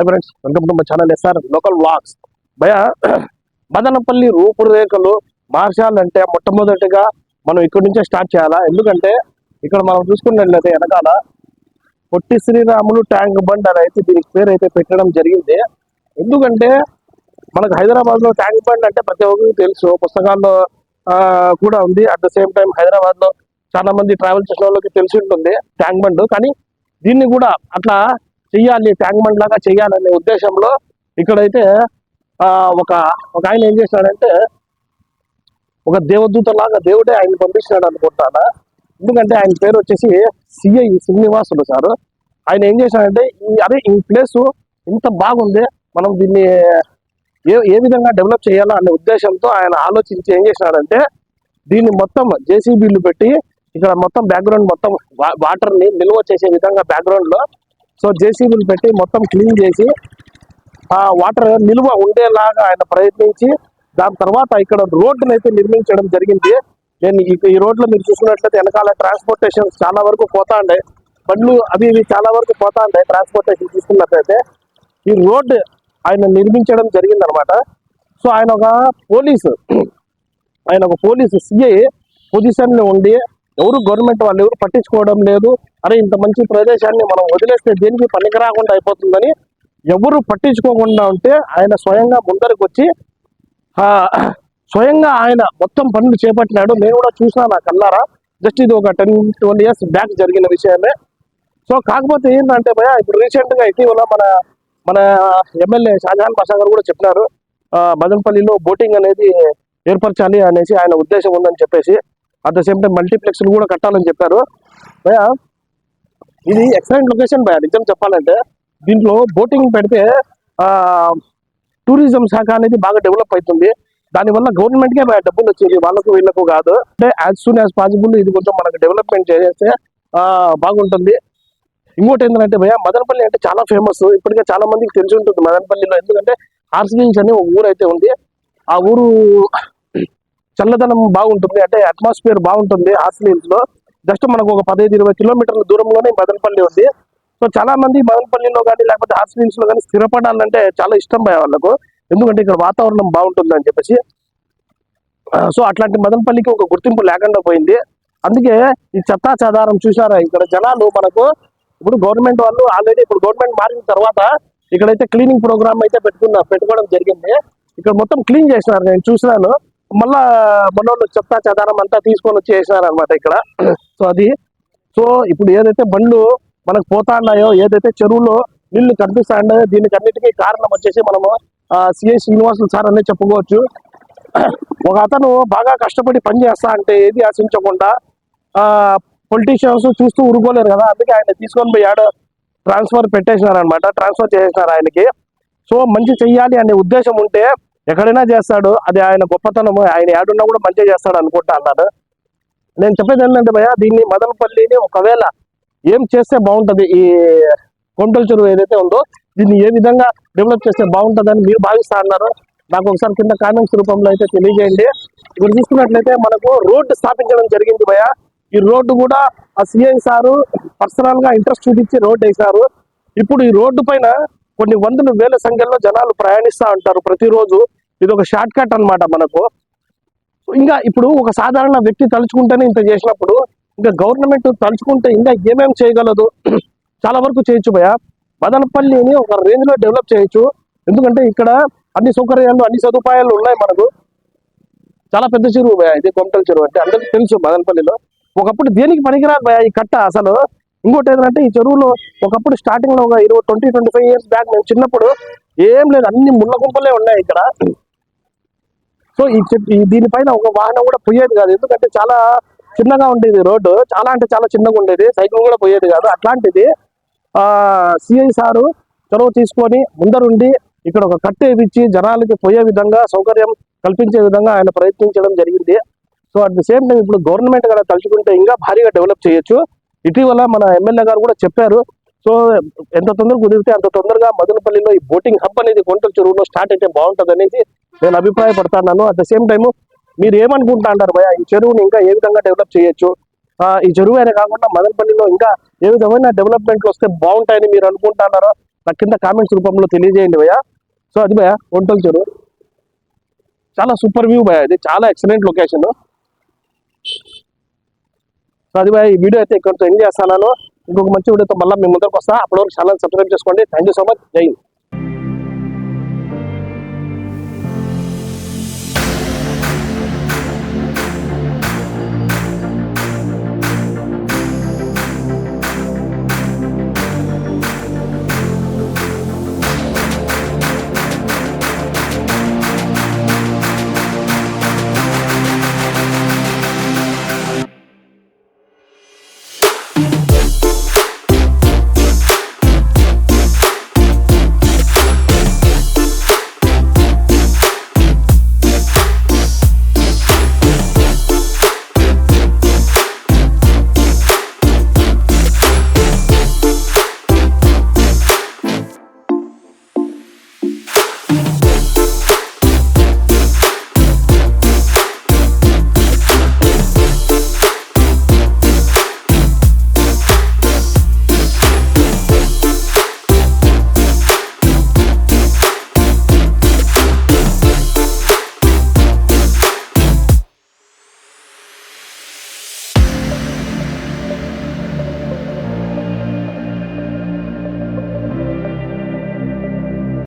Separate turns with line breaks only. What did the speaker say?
Hi friends welcome to my channel SR local vlogs భయ మదనపల్లి రూపురేఖలు మార్చాలంటే మొట్టమొదటిగా మనం ఇక్కడి నుంచే స్టార్ట్ చేయాలా? ఎందుకంటే ఇక్కడ మనం చూసుకున్నట్లయితే వెనకాల పొట్టి శ్రీరాములు ట్యాంక్ బండ్ అని అయితే దీనికి పేరు అయితే పెట్టడం జరిగింది. ఎందుకంటే మనకు హైదరాబాద్లో ట్యాంక్ బండ్ అంటే ప్రతి ఒక్కరికి తెలుసు. పుస్తకాల్లో కూడా ఉంది. అట్ ద సేమ్ టైం హైదరాబాద్లో చాలా మంది ట్రావెల్ చేసిన వాళ్ళకి తెలిసి ఉంటుంది ట్యాంక్ బండ్. కానీ దీన్ని కూడా అట్లా చెయ్యాలి ట్యాంక్ బండ్ లాగా చెయ్యాలనే ఉద్దేశంలో ఇక్కడైతే ఆ, ఒక ఒక ఆయన ఏం చేశాడంటే ఒక దేవదూత లాగా దేవుడే ఆయన పంపించినాడు అనుకుంటాను? ఎందుకంటే ఆయన పేరు వచ్చేసి సిఐ శ్రీనివాసుడు సార్. ఆయన ఏం చేశాడంటే ఈ అరే ఈ ప్లేస్ ఇంత బాగుంది మనం దీన్ని ఏ ఏ విధంగా డెవలప్ చేయాలా అనే ఉద్దేశంతో ఆయన ఆలోచించి ఏం చేసినాడంటే దీన్ని మొత్తం జేసీబీలు పెట్టి ఇక్కడ మొత్తం బ్యాక్గ్రౌండ్ మొత్తం వాటర్ని నిల్వ చేసే విధంగా బ్యాక్గ్రౌండ్లో సో జేసీబీలు పెట్టి మొత్తం క్లీన్ చేసి ఆ వాటర్ నిల్వ ఉండేలాగా ఆయన ప్రయత్నించి దాని తర్వాత ఇక్కడ రోడ్డును అయితే నిర్మించడం జరిగింది. నేను ఈ ఈ రోడ్లో మీరు చూసుకున్నట్లయితే వెనకాల ట్రాన్స్పోర్టేషన్ చాలా వరకు పోతా ఉండే బండ్లు అవి ఇవి చాలా వరకు పోతా ఉంటాయి ట్రాన్స్పోర్టేషన్ తీసుకున్నట్లయితే. ఈ రోడ్ ఆయన నిర్మించడం జరిగింది అనమాట సో ఆయన ఒక పోలీసు ఆయన ఒక పోలీసు సిఐ పొజిషన్లో ఉండి ఎవరు గవర్నమెంట్ వాళ్ళు ఎవరు పట్టించుకోవడం లేదు. అరే ఇంత మంచి ప్రదేశాన్ని మనం వదిలేస్తే దేనికి పనికి రాకుండా అయిపోతుందని ఎవరు పట్టించుకోకుండా ఉంటే ఆయన స్వయంగా ముందరికి వచ్చి స్వయంగా ఆయన మొత్తం పనులు చేపట్టినాడు. నేను కూడా చూసినా నా కల్లారా జస్ట్ ఇది ఒక టెన్ ట్వంటీ ఇయర్స్ బ్యాక్ జరిగిన విషయమే. సో కాకపోతే ఏంటంటే భయ ఇప్పుడు రీసెంట్గా ఇటీవల మన మన ఎమ్మెల్యే షాజహాన్ బాషా గారు కూడా చెప్పినారు. మదనపల్లిలో బోటింగ్ అనేది ఏర్పరచాలి అనేసి ఆయన ఉద్దేశం ఉందని చెప్పేసి. At the same time multiplex కూడా కట్టాలని చెప్పారు. భయ ఇది ఎక్సలెంట్ లొకేషన్ భయ నిజం చెప్పాలంటే. దీంట్లో బోటింగ్ పెడితే టూరిజం శాఖ అనేది బాగా డెవలప్ అవుతుంది. దానివల్ల గవర్నమెంట్ కే డబ్బులు వచ్చేది వాళ్ళకు వీళ్ళకు కాదు. అంటే యాజ్ సూన్ యాజ్ పాసిబుల్ ఇది కొంచెం మనకు డెవలప్మెంట్ చేస్తే బాగుంటుంది. ఇంకోటి ఏంటంటే భయ మదనపల్లి అంటే చాలా ఫేమస్ ఇప్పటికే చాలా మందికి తెలిసి ఉంటుంది మదనపల్లిలో. ఎందుకంటే హార్స్లింగ్స్ అని ఒక ఊరు అయితే ఉంది. ఆ ఊరు చల్లదనం బాగుంటుంది అంటే అట్మాస్ఫియర్ బాగుంటుంది హార్స్లింగ్స్లో. జస్ట్ మనకు ఒక పదహైదు ఇరవై కిలోమీటర్ల దూరంలోనే మదనపల్లి ఉంది. సో చాలా మంది మదనపల్లిలో కానీ లేకపోతే హార్స్లింగ్స్లో కానీ స్థిరపడాలంటే చాలా ఇష్టం పోయే వాళ్ళకు. ఎందుకంటే ఇక్కడ వాతావరణం బాగుంటుంది అని చెప్పేసి. సో అట్లాంటి మదనపల్లికి ఒక గుర్తింపు లేకుండా పోయింది. అందుకే ఈ చెత్తా చెదారం చూసారా ఇక్కడ జనాలు మనకు ఇప్పుడు గవర్నమెంట్ వాళ్ళు ఆల్రెడీ ఇప్పుడు గవర్నమెంట్ మారిన తర్వాత ఇక్కడైతే క్లీనింగ్ ప్రోగ్రామ్ అయితే పెట్టుకున్నారు పెట్టుకోవడం జరిగింది. ఇక్కడ మొత్తం క్లీన్ చేసినారు నేను చూసినాను. మళ్ళా మనోళ్ళు చెప్తా చెదారం అంతా తీసుకొని వచ్చి అనమాట ఇక్కడ. సో అది సో ఇప్పుడు ఏదైతే బండ్లు మనకు పోతాన్నాయో ఏదైతే చెరువులో నీళ్ళు కనిపిస్తాయో దీనికి అన్నిటికీ కారణం వచ్చేసి మనము సిఐ శ్రీనివాసులు సార్ అనే చెప్పుకోవచ్చు. ఒక అతను బాగా కష్టపడి పని చేస్తా అంటే ఏది ఆశించకుండా ఆ పొలిటీషియన్స్ చూస్తూ ఉరుకోలేరు కదా అందుకే ఆయన తీసుకొని పోయి ఆడ ట్రాన్స్ఫర్ పెట్టేసినారు అనమాట ట్రాన్స్ఫర్ చేసేసినారు ఆయనకి. సో మంచి చెయ్యాలి అనే ఉద్దేశం ఉంటే ఎక్కడైనా చేస్తాడు అది ఆయన గొప్పతనము ఆయన ఏడున్నా కూడా మంచిగా చేస్తాడు అనుకుంటా అన్నాడు. నేను చెప్పేది ఏంటంటే భయ దీన్ని మదనపల్లిని ఒకవేళ ఏం చేస్తే బాగుంటది? ఈ కొంటల చెరువు ఏదైతే ఉందో దీన్ని ఏ విధంగా డెవలప్ చేస్తే బాగుంటుందని మీరు భావిస్తా అన్నారు. నాకు ఒకసారి కింద కామెంట్స్ రూపంలో అయితే తెలియజేయండి. ఇప్పుడు చూసుకున్నట్లయితే మనకు రోడ్డు స్థాపించడం జరిగింది భయ ఈ రోడ్డు కూడా ఆ సిఐ సారు పర్సనల్గా ఇంట్రెస్ట్ చూపించి రోడ్డు వేశారు. ఇప్పుడు ఈ రోడ్డు పైన కొన్ని వందల వేల సంఖ్యలో జనాలు ప్రయాణిస్తూ ఉంటారు ప్రతిరోజు. ఇది ఒక షార్ట్ కట్ అన్నమాట మనకు. ఇంకా ఇప్పుడు ఒక సాధారణ వ్యక్తి తలుచుకుంటేనే ఇంత చేసినప్పుడు ఇంకా గవర్నమెంట్ తలుచుకుంటే ఇంకా ఏమేమి చేయగలదు? చాలా వరకు చేయొచ్చు భయ మదనపల్లిని ఒక రేంజ్లో డెవలప్ చేయొచ్చు. ఎందుకంటే ఇక్కడ అన్ని సౌకర్యాలు అన్ని సదుపాయాలు ఉన్నాయి మనకు. చాలా పెద్ద చెరువు భయ ఇది కొమటల చెరువు. అంటే అందరికీ తెలుసు మదనపల్లిలో. ఒకప్పుడు దేనికి పనికిరాదు భయ ఈ కట్ట అసలు? ఇంకోటి ఏంటంటే ఈ చెరువులో ఒకప్పుడు స్టార్టింగ్లో ఒక ఇరవై twenty twenty five years back మేము చిన్నప్పుడు ఏం లేదు అన్ని ముళ్ళ గుంపలే ఉన్నాయి ఇక్కడ. సో ఈ దీనిపైన ఒక వాహనం కూడా పోయేది కాదు. ఎందుకంటే చాలా చిన్నగా ఉండేది రోడ్డు. చాలా అంటే చాలా చిన్నగా ఉండేది. సైకిల్ కూడా పోయేది కాదు. అట్లాంటిది సిఐ సారు చొరవ తీసుకొని ముందరుండి ఇక్కడ ఒక కట్టు వేయించి జనాలకి పోయే విధంగా సౌకర్యం కల్పించే విధంగా ఆయన ప్రయత్నించడం జరిగింది. So at the same time ఇప్పుడు గవర్నమెంట్ కూడా తలుచుకుంటే ఇంకా భారీగా డెవలప్ చేయొచ్చు. ఇటీవల మన ఎమ్మెల్యే గారు కూడా చెప్పారు సో ఎంత తొందరగా కుదిరితే అంత తొందరగా మదనపల్లిలో ఈ బోటింగ్ హబ్ అనేది కొంటల చెరువులో స్టార్ట్ అయితే బాగుంటుంది అనేసి నేను అభిప్రాయపడుతున్నాను. అట్ ద సేమ్ టైం మీరు ఏమనుకుంటా అంటారు భయ ఈ చెరువుని ఇంకా ఏ విధంగా డెవలప్ చేయొచ్చు? ఈ చెరువు అయినా కాకుండా మదనపల్లిలో ఇంకా ఏ విధమైన డెవలప్మెంట్లు వస్తే బాగుంటాయని మీరు అనుకుంటున్నారో నా కింద కామెంట్స్ రూపంలో తెలియజేయండి భయ సో అది భయ ఒంటల చెరువు. చాలా సూపర్ వ్యూ భయ ఇది. చాలా ఎక్సలెంట్ లొకేషన్ సో అది భయ ఈ వీడియో అయితే ఇక్కడితో ఎండ్ చేస్తాను ఇంకొక మంచి వీడియోతో మళ్ళీ మీ ముందరకు వస్తా. అప్పటివరకు ఛానల్ సబ్స్క్రైబ్ చేసుకోండి. థ్యాంక్ యూ సో మచ్ జై